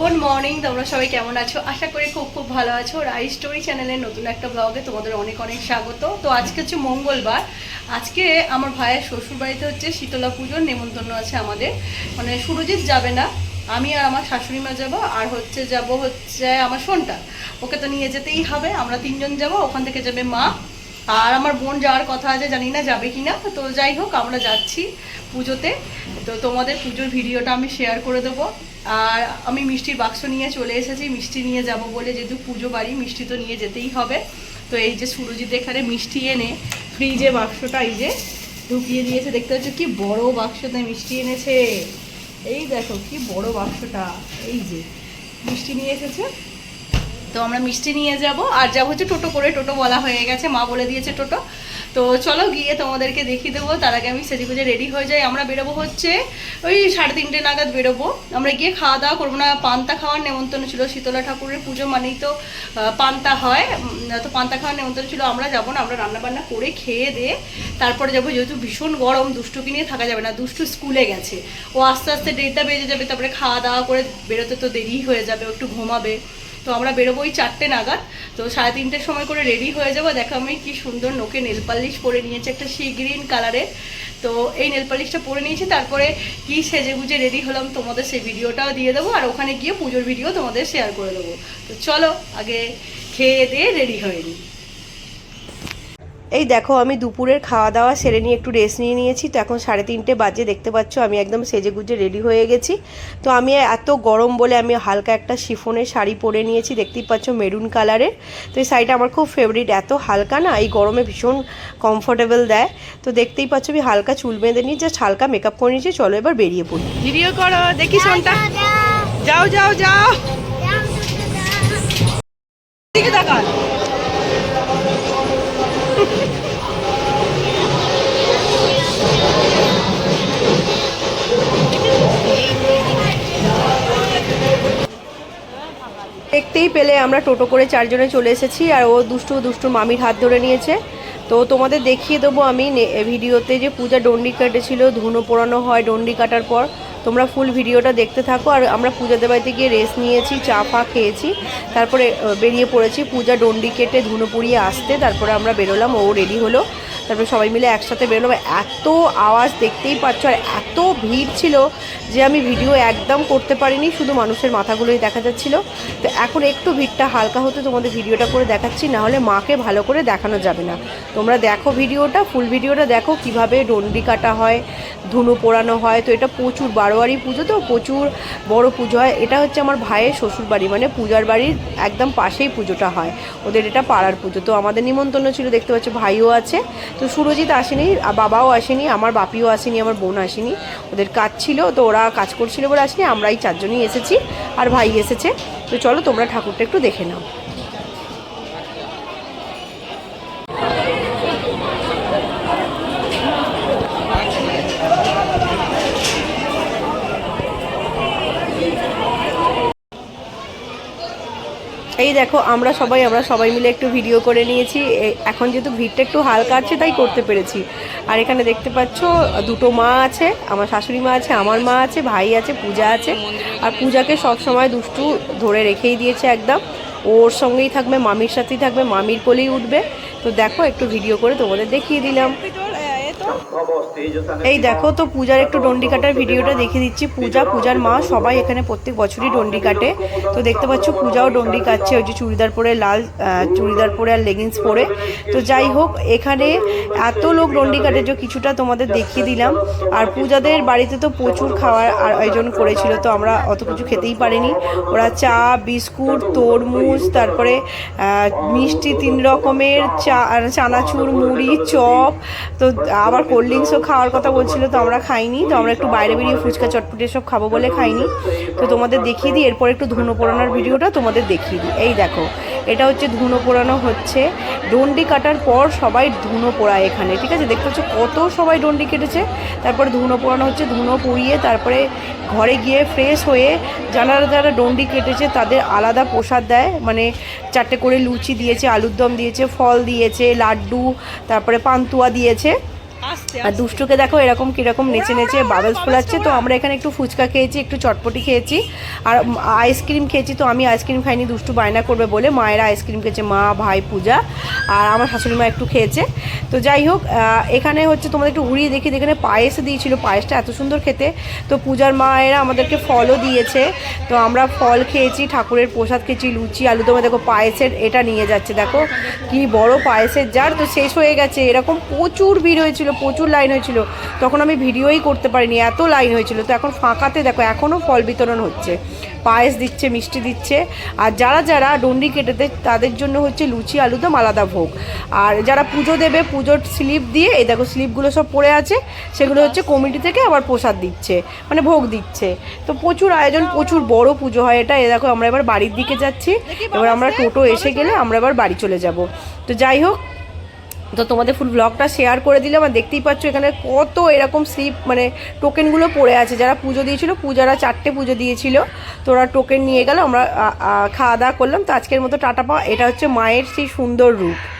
Good morning, তোমরা সবাই কেমন আছো? আশা করি খুব খুব ভালো আছো। রাই স্টোরি চ্যানেলের নতুন একটা ব্লগে তোমাদের অনেক অনেক স্বাগত। তো আজকে হচ্ছে মঙ্গলবার। আজকে আমার ভাইয়ের শ্বশুর বাড়িতে হচ্ছে শীতলা পুজোর নেমন্তন্ন আছে আমাদের। মানে সুরজিৎ যাবে না, আমি আর আমার শাশুড়ি মা যাব, আর হচ্ছে যাব হচ্ছে আমার সোনটা। ওকে তো নিয়ে যেতেই হবে, আমরা তিনজন যাব, ওখান থেকে যাবে মা। আর আমার বোন যাওয়ার কথা আছে, জানি না যাবে কি না তো যাই হোক, আমরা যাচ্ছি পুজোতে। তো তোমাদের পুজোর ভিডিওটা আমি শেয়ার করে দেবো। আর আমি মিষ্টির বাক্স নিয়ে চলে এসেছি, মিষ্টি নিয়ে যাব বলে যেহেতু পুজো বাড়ি, মিষ্টি তো নিয়ে যেতেই হবে। তো এই যে সুরজিৎ এখানে মিষ্টি এনে ফ্রিজে বাক্সটা এই যে ঢুকিয়ে দিয়েছে। দেখতে পাচ্ছ কি বড় বাক্সতে মিষ্টি এনেছে। এই দেখো কি বড় বাক্সটা, এই যে মিষ্টি নিয়ে এসেছে। তো আমরা মিষ্টি নিয়ে যাব। আর যাব হচ্ছে টোটো করে, টোটো বলা হয়ে গেছে। মা বলে দিয়েছে টোটো। তো চলো গিয়ে তোমাদেরকে দেখিয়ে দেবো। তার আগে আমি সেজে গুজে রেডি হয়ে যাই। আমরা বেরোবো হচ্ছে ওই সাড়ে তিনটে নাগাদ বেরোবো। আমরা গিয়ে খাওয়া দাওয়া করব না। পান্তা খাওয়ার নেমন্তন্ন ছিল। শীতলা ঠাকুরের পুজো মানেই তো পান্তা হয়। তো পান্তা খাওয়ার নেমন্তন্ন ছিল। আমরা যাব না। আমরা রান্না বান্না করে খেয়ে দিয়ে তারপরে যাব যেহেতু ভীষণ গরম, দুষ্টুকে নিয়ে থাকা যাবে না। দুষ্টু স্কুলে গেছে। ও আস্তে আস্তে দেড়টা বেজে যাবে। তারপরে খাওয়া দাওয়া করে বেরোতে তো দেরি হয়ে যাবে। একটু ঘুমাবে। তো আমরা বেরোবোই চারটে নাগাদ। তো সাড়ে তিনটের সময় করে রেডি হয়ে যাব। দেখো আমি কি সুন্দর নোকে নেল পালিশ পরে নিয়েছে, একটা সি গ্রিন কালারের তো এই নেল পালিশটা পরে নিয়েছি, তারপরে কি সেজে গুজে রেডি হলাম তোমাদের সেই ভিডিওটাও দিয়ে দেবো, আর ওখানে গিয়ে পুজোর ভিডিও তোমাদের শেয়ার করে দেবো। তো চলো আগে খেয়ে দিয়ে রেডি হয়ে নিই এই দেখো আমি দুপুরের খাওয়া দাওয়া সেরে নিয়ে একটু রেস্ট নিয়ে নিয়েছি। তো এখন সাড়ে তিনটে বাজে দেখতে পাচ্ছ আমি একদম সেজে গুজে রেডি হয়ে গেছি। তো আমি এত গরম বলে আমি হালকা একটা শিফনের শাড়ি পরে নিয়েছি দেখতেই পাচ্ছ মেরুন কালারের তো এই শাড়িটা আমার খুব ফেভারিট এত হালকা না এই গরমে ভীষণ কমফোর্টেবল দেয়। তো দেখতেই পাচ্ছ আমি হালকা চুল বেঁধে নিয়ে জাস্ট হালকা মেকআপ করে নিয়েছি চলো এবার বেরিয়ে পড়ি। ভিডিও করো দেখি শোনটা যাও যাও। যাও দেখতেই পেলে, আমরা টোটো করে চারজনে চলে এসেছি আর ও দুষ্টু দুষ্টু মামির হাত ধরে নিয়েছে। তো তোমাদের দেখিয়ে দেবো আমি ভিডিওতে যে পূজা ডন্ডি কাটেছিল, ধুনো পোড়ানো হয় ডন্ডি কাটার পর। তোমরা ফুল ভিডিওটা দেখতে থাকো আর আমরা পূজা দেবাইতে গিয়ে রেস্ট নিয়েছি, চা ফা খেয়েছি। তারপরে বেরিয়ে পড়েছি পূজা ডন্ডি কেটে ধুনো পুড়িয়ে আসতে। তারপরে আমরা বেরোলাম, ও রেডি হলো। তারপরে সবাই মিলে একসাথে বেরোলাম। এত আওয়াজ দেখতেই পাচ্ছ আর এত ভিড় ছিল যে আমি ভিডিও একদম করতে পারিনি, শুধু মানুষের মাথাগুলোই দেখা যাচ্ছিল। তো এখন একটু ভিড়টা হালকা হতে তোমাদের ভিডিওটা করে দেখাচ্ছি না হলে মাকে ভালো করে দেখানো যাবে না। তোমরা দেখো ভিডিওটা, ফুল ভিডিওটা দেখো কীভাবে ডন্ডি কাটা হয়, ধুনো পোড়ানো হয়। তো এটা প্রচুর বারোয়ারি পুজো তো, প্রচুর বড় পুজো হয়। এটা হচ্ছে আমার ভাইয়ের শ্বশুর বাড়ি মানে পূজার বাড়ির একদম পাশেই পুজোটা হয়। ওদের এটা পাড়ার পুজো। তো আমাদের নিমন্ত্রণ ছিল, দেখতে পাচ্ছ ভাইও আছে। তো সুরজিৎ আসেনি বাবাও আসেনি, আমার বাপিও আসেনি, আমার বোন আসেনি, ওদের কাজ ছিল, তো ওরা কাজ করছিল বলে আসেনি, আমরাই চারজনই এসেছি, আর ভাই এসেছে। তো চলো তোমরা ঠাকুরটা একটু দেখে নাও। এই দেখো, আমরা সবাই আমরা সবাই মিলে একটু ভিডিও করে নিয়েছি। এখন যেহেতু ভিড়টা একটু হালকা আছে, তাই করতে পেরেছি। আর এখানে দেখতে পাচ্ছ, দুটো মা আছে, আমার শাশুড়ি মা আছে, আমার মা আছে, ভাই আছে, পূজা আছে। আর পূজাকে সব সময় দুষ্টু ধরে রেখেই দিয়েছে একদম। ওর সঙ্গেই থাকবে, মামির সাথেই থাকবে, মামির কোলেই উঠবে। তো দেখো, একটু ভিডিও করে তোমাদের দেখিয়ে দিলাম। এই দেখো তো পূজার একটু ডন্ডি কাটার ভিডিওটা দেখে দিচ্ছি পূজা, পূজার মা সবাই এখানে প্রত্যেক বছরই ডন্ডি কাটে। তো দেখতে পাচ্ছ পূজাও ডন্ডি কাটছে, ওই যে চুড়িদার পরে লাল চুড়িদার পরে আর লেগিংস পরে। তো যাই হোক, এখানে এত লোক ডন্ডি কাটে যে কিছুটা তোমাদের দেখিয়ে দিলাম। আর পূজাদের বাড়িতে তো প্রচুর খাওয়ার আয়োজন করেছিল, তো আমরা অত কিছু খেতেই পারিনি। ওরা চা, বিস্কুট, তরমুজ, তারপরে মিষ্টি তিন রকমের চা চানাচুর, মুড়ি, চপ, তো আবার কোল্ড ড্রিঙ্কসও খাওয়ার কথা বলছিল, তো আমরা খাইনি, তো আমরা একটু বাইরে বেরিয়ে ফুচকা, চটপটি সব খাব বলে খাইনি। তো তোমাদের দেখিয়ে দিই, এরপর একটু ধুনো পোড়ানোর ভিডিওটা তোমাদের দেখিয়ে দিই। এই দেখো, এটা হচ্ছে ধুনো পোড়ানো হচ্ছে। ডন্ডি কাটার পর সবাই ধুনো পোড়ায় এখানে, ঠিক আছে? দেখতে পাচ্ছ কত সবাই ডন্ডি কেটেছে। তারপরে ধুনো পোড়ানো হচ্ছে, ধুনো পুড়িয়ে তারপরে ঘরে গিয়ে ফ্রেশ হয়ে যারা যারা ডন্ডি কেটেছে, তাদের আলাদা প্রসাদ দেয়। মানে চারটে করে লুচি দিয়েছে আলুর দম দিয়েছে, ফল দিয়েছে, লাড্ডু, তারপরে পান্তুয়া দিয়েছে। আর দুষ্টুকে দেখো এরকম কীরকম নেচে নেচে বাবেলস ফোলাচ্ছে। তো আমরা এখানে একটু ফুচকা খেয়েছি একটু চটপটি খেয়েছি। আর আইসক্রিম খেয়েছি তো আমি আইসক্রিম খাইনি দুষ্টু বায়না করবে বলে মায়েরা আইসক্রিম খেয়েছে মা ভাই পূজা। আর আমার শাশুড়ি মা একটু খেয়েছে। তো যাই হোক এখানে হচ্ছে তোমাদের একটু ঘুরিয়ে দেখি এখানে পায়েস দিয়েছিল পায়েসটা এত সুন্দর খেতে। তো পূজার মায়েরা আমাদেরকে ফলও দিয়েছে। তো আমরা ফল খেয়েছি ঠাকুরের প্রসাদ খেয়েছি লুচি আলু। দমে দেখো পায়েসের এটা নিয়ে যাচ্ছে দেখো। কি বড় পায়েসের জার। তো শেষ হয়ে গেছে। এরকম প্রচুর ভিড় হয়েছিল। প্রচুর লাইন হয়েছিল। তখন আমি ভিডিওই করতে পারিনি এত লাইন হয়েছিল। তো এখন ফাঁকাতে দেখো এখনও ফল বিতরণ হচ্ছে। পায়েস দিচ্ছে মিষ্টি দিচ্ছে। আর যারা যারা ডন্ডি কেটেতে তাদের জন্য হচ্ছে লুচি আলুদম আলাদা ভোগ। আর যারা পুজো দেবে পুজোর স্লিপ দিয়ে এই দেখো স্লিপগুলো সব পড়ে আছে সেগুলো হচ্ছে কমিটি থেকে আবার প্রসাদ দিচ্ছে মানে ভোগ দিচ্ছে। তো প্রচুর আয়োজন প্রচুর বড় পুজো হয় এটা। এ দেখো আমরা এবার বাড়ির দিকে যাচ্ছি। এবার আমরা টোটো এসে গেলে আমরা এবার বাড়ি চলে যাব। তো যাই হোক তো তোমাদের ফুল ব্লগটা শেয়ার করে দিলাম আর দেখতেই পাচ্ছ এখানে কত এরকম স্লিপ মানে টোকেনগুলো পড়ে আছে। যারা পুজো দিয়েছিল, পূজারা চারটে পুজো দিয়েছিল। তো ওরা টোকেন নিয়ে গেল, আমরা খাওয়া দাওয়া করলাম। তো আজকের মতো টাটা পাওয়া। এটা হচ্ছে মায়ের সেই সুন্দর রূপ।